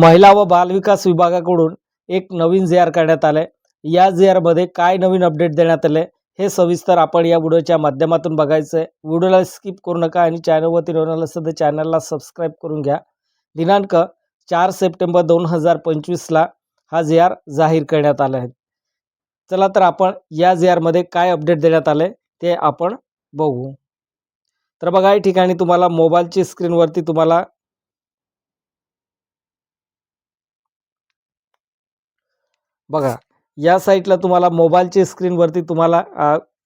महिला व बालविकास विभागाकडून एक नवीन जे आर करण्यात आलं आहे या जे आरमध्ये काय नवीन अपडेट देण्यात आले हे सविस्तर आपण या व्हिडिओच्या माध्यमातून बघायचं आहे व्हिडिओला स्किप करू नका आणि चॅनलवरती नवीन असेल तर चॅनलला सबस्क्राईब करून घ्या. दिनांक चार सप्टेंबर दोन हजार पंचवीसला हा जे आर जाहीर करण्यात आला आहे. चला तर आपण या जे आरमध्ये काय अपडेट देण्यात आले ते आपण बघू. तर बघा या ठिकाणी तुम्हाला मोबाईलची स्क्रीनवरती तुम्हाला बघा या साईटला तुम्हाला मोबाईलची स्क्रीनवरती तुम्हाला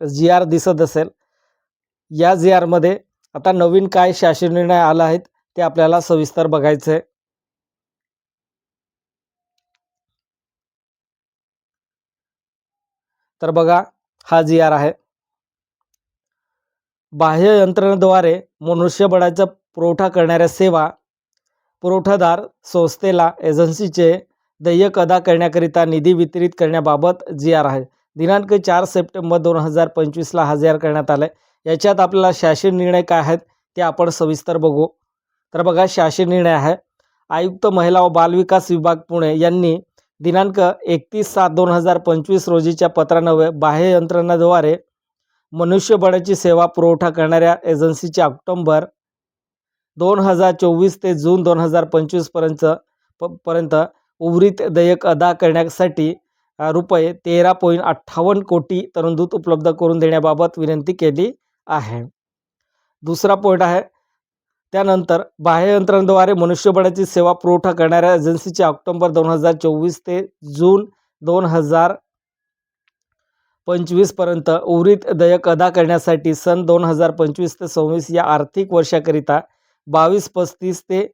जी आर दिसत असेल या जी आरमध्ये आता नवीन काय शासन निर्णय आला आहेत ते आपल्याला सविस्तर बघायचं आहे. तर बघा हा जी आर आहे. बाह्य यंत्रणेद्वारे मनुष्यबळाचा पुरवठा करणाऱ्या सेवा पुरवठादार संस्थेला एजन्सीचे देयक अदा करण्याकरिता निधी वितरित करण्याबाबत जी आर आहे. दिनांक चार सप्टेंबर दोन हजार पंचवीसला हा करण्यात आला आहे याच्यात आपल्याला शासन निर्णय काय आहेत ते आपण सविस्तर बघू. तर बघा शासन निर्णय आहे. आयुक्त महिला व बालविकास विभाग पुणे यांनी दिनांक एकतीस सात दोन हजार पंचवीस रोजीच्या पत्रानवे बाह्य यंत्रणाद्वारे मनुष्यबळाची सेवा पुरवठा करणाऱ्या एजन्सीचे ऑक्टोंबर दोन हजार चोवीस ते जून दोन हजार पंचवीसपर्यंत प पर्यंत उर्वरित देयक अदा करण्यासाठी रुपये तेरा पॉईंट अठ्ठावन्न कोटी तरंदूत उपलब्ध करून देण्याबाबत विनंती केली आहे. दुसरा पॉईंट आहे त्यानंतर बाह्य यंत्रणेद्वारे मनुष्यबळाची सेवा पुरवठा करणाऱ्या एजन्सीचे ऑक्टोंबर दोन हजार चोवीस ते जून दोन हजार पंचवीसपर्यंत उर्वरित देयक अदा करण्यासाठी सन दोन हजार पंचवीस ते सव्वीस या आर्थिक वर्षाकरिता बावीस पस्तीस ते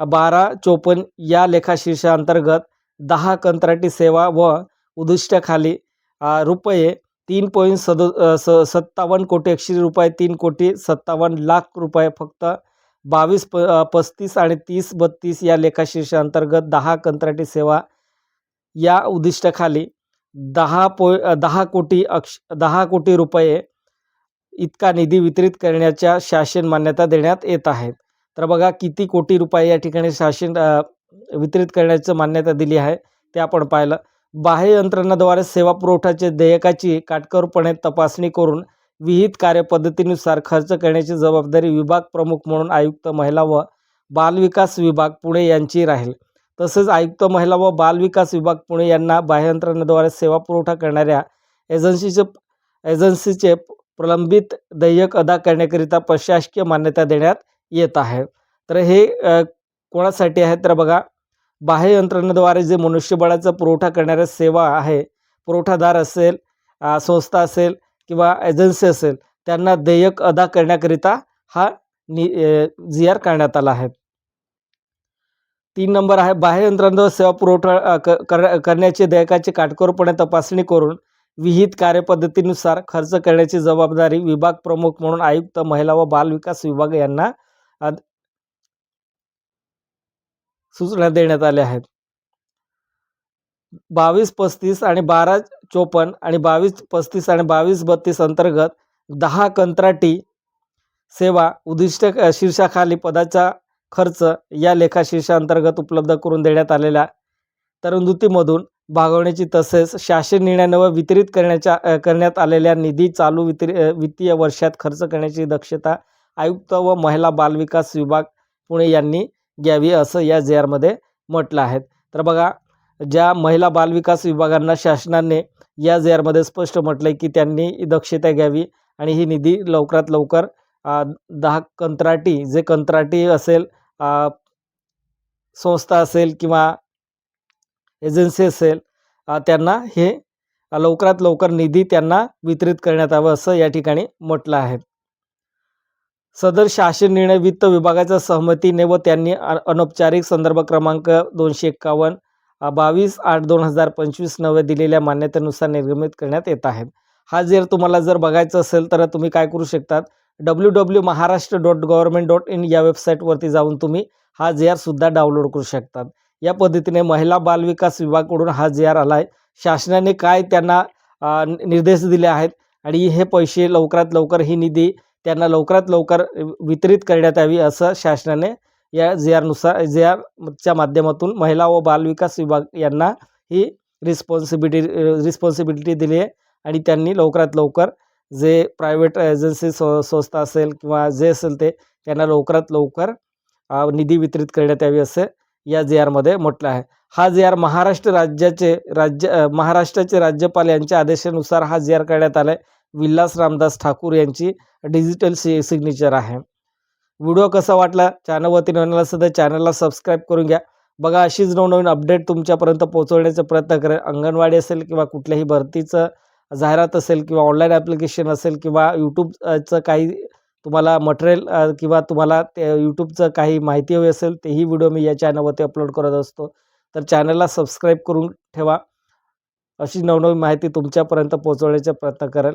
बारा चोपन्न या लेखाशीर्षाअंतर्गत दहा कंत्राटी सेवा व उद्दिष्टाखाली रुपये तीन पॉईंट सदो स सत्तावन्न कोटी एकशे रुपये तीन कोटी सत्तावन्न लाख रुपये फक्त बावीस प पस्तीस आणि तीस बत्तीस या लेखाशीर्षाअंतर्गत दहा कंत्राटी सेवा या उद्दिष्टाखाली दहा पो दहा कोटी अक्ष दहा कोटी रुपये इतका निधी वितरित करण्याच्या शासन मान्यता देण्यात येत आहेत तर बघा किती कोटी रुपये या ठिकाणी शासन वितरित करण्याचं मान्यता दिली आहे. ते आपण पाहिलं. बाह्य यंत्रणाद्वारे सेवा पुरवठ्याचे देयकाची काटकरपणे तपासणी करून विहित कार्यपद्धतीनुसार खर्च करण्याची जबाबदारी विभाग प्रमुख म्हणून आयुक्त महिला व बालविकास विभाग पुणे यांची राहील. तसेच आयुक्त महिला व बालविकास विभाग पुणे यांना बाह्ययंत्रणाद्वारे सेवा पुरवठा करणाऱ्या एजन्सीचे एजन्सीचे प्रलंबित देयक अदा करण्याकरिता प्रशासकीय मान्यता देण्यात येत आहे. तर हे कोणासाठी आहे? तर बघा बाह्य यंत्रणेद्वारे जे मनुष्यबळाचा पुरवठा करणाऱ्या सेवा आहे पुरवठादार असेल संस्था असेल किंवा एजन्सी असेल त्यांना देयक अदा करण्याकरिता हा नि जी आर करण्यात आला आहे. तीन नंबर आहे बाह्य यंत्रणेद्वारे सेवा पुरवठा क कर करण्याचे देयकाची काटकोरपणे तपासणी करून विहित कार्यपद्धतीनुसार खर्च करण्याची जबाबदारी विभाग प्रमुख म्हणून आयुक्त महिला व बालविकास विभाग यांना आज सूचना देण्यात आल्या आहेत. बावीस पस्तीस आणि बारा चोपन्न आणि बावीस पस्तीस आणि बावीस बत्तीस अंतर्गत दहा कंत्राटी सेवा उद्दिष्ट शीर्षाखाली पदाचा खर्च या लेखाशीर्षाअंतर्गत उपलब्ध करून देण्यात आलेल्या तरंदुतीमधून भागवण्याची तसेच शासन निर्णयानं व वितरित करण्याच्या करण्यात आलेल्या निधी चालू वितरी वित्तीय वर्षात खर्च करण्याची दक्षता आयुक्त व महिला बालविकास विभाग पुणे यांनी घ्यावी असं या जे आरमध्ये म्हटलं आहे. तर बघा ज्या महिला बालविकास विभागांना शासनाने या जे आरमध्ये स्पष्ट म्हटलं आहे की त्यांनी दक्षता घ्यावी आणि ही निधी लवकरात लवकर दहा कंत्राटी जे कंत्राटी असेल संस्था असेल किंवा एजन्सी असेल त्यांना हे लवकरात लवकर निधी त्यांना वितरित करण्यात यावं असं या ठिकाणी म्हटलं आहे. सदर शासन निर्णय वित्त विभागाच्या सहमतीने व त्यांनी अनौपचारिक संदर्भ क्रमांक दोनशे एक्कावन्न बावीस आठ दोन हजार पंचवीस नव्हे दिलेल्या मान्यतेनुसार निर्गमित करण्यात येत आहेत. हा जर तुम्हाला जर बघायचं असेल तर तुम्ही काय करू शकतात? W W Maharashtra dot government dot in या वेबसाईटवरती जाऊन तुम्ही हा जे आरसुद्धा डाउनलोड करू शकतात. या पद्धतीने महिला बालविकास विभागाकडून हा जे आर आला आहे शासनाने काय त्यांना नि- निर्देश दिले आहेत? आणि हे पैसे लवकरात लवकर ही निधी त्यांना लवकरात लवकर वितरित करण्यात यावी असं शासनाने या जे आरनुसार जे आरच्या माध्यमातून महिला व बालविकास विभाग यांना ही रिस्पॉन्सिबिलिटी रिस्पॉन्सिबिलिटी दिली आहे. आणि त्यांनी लवकरात लवकर जे प्रायव्हेट एजन्सी सं संस्था असेल किंवा जे असेल ते त्यांना लवकरात लवकर निधी वितरित करण्यात यावी असे या जे आरमध्ये म्हटलं आहे. हा जे आर महाराष्ट्र राज्याचे राज्य महाराष्ट्राचे राज्यपाल यांच्या आदेशानुसार हा जे आर करण्यात आला आहे विल्लास रामदास ठाकूर यांची डिजिटल सि सिग्नेचर आहे. व्हिडिओ कसा वाटला? चॅनलवरती नवीन असेल तर चॅनलला सबस्क्राईब करून घ्या. बघा अशीच नवनवीन अपडेट तुमच्यापर्यंत पोहोचवण्याचा प्रयत्न करेल अंगणवाडी असेल किंवा कुठल्याही भरतीचं जाहिरात असेल किंवा ऑनलाईन ॲप्लिकेशन असेल किंवा यूट्यूबचं काही तुम्हाला मटेरियल किंवा तुम्हाला ते यूट्यूबचं काही माहिती हवी असेल तेही व्हिडिओ मी या चॅनलवरती अपलोड करत असतो. तर चॅनलला सबस्क्राईब करून ठेवा. अशी नवनवीन माहिती तुमच्यापर्यंत पोहोचवण्याचा प्रयत्न करेल.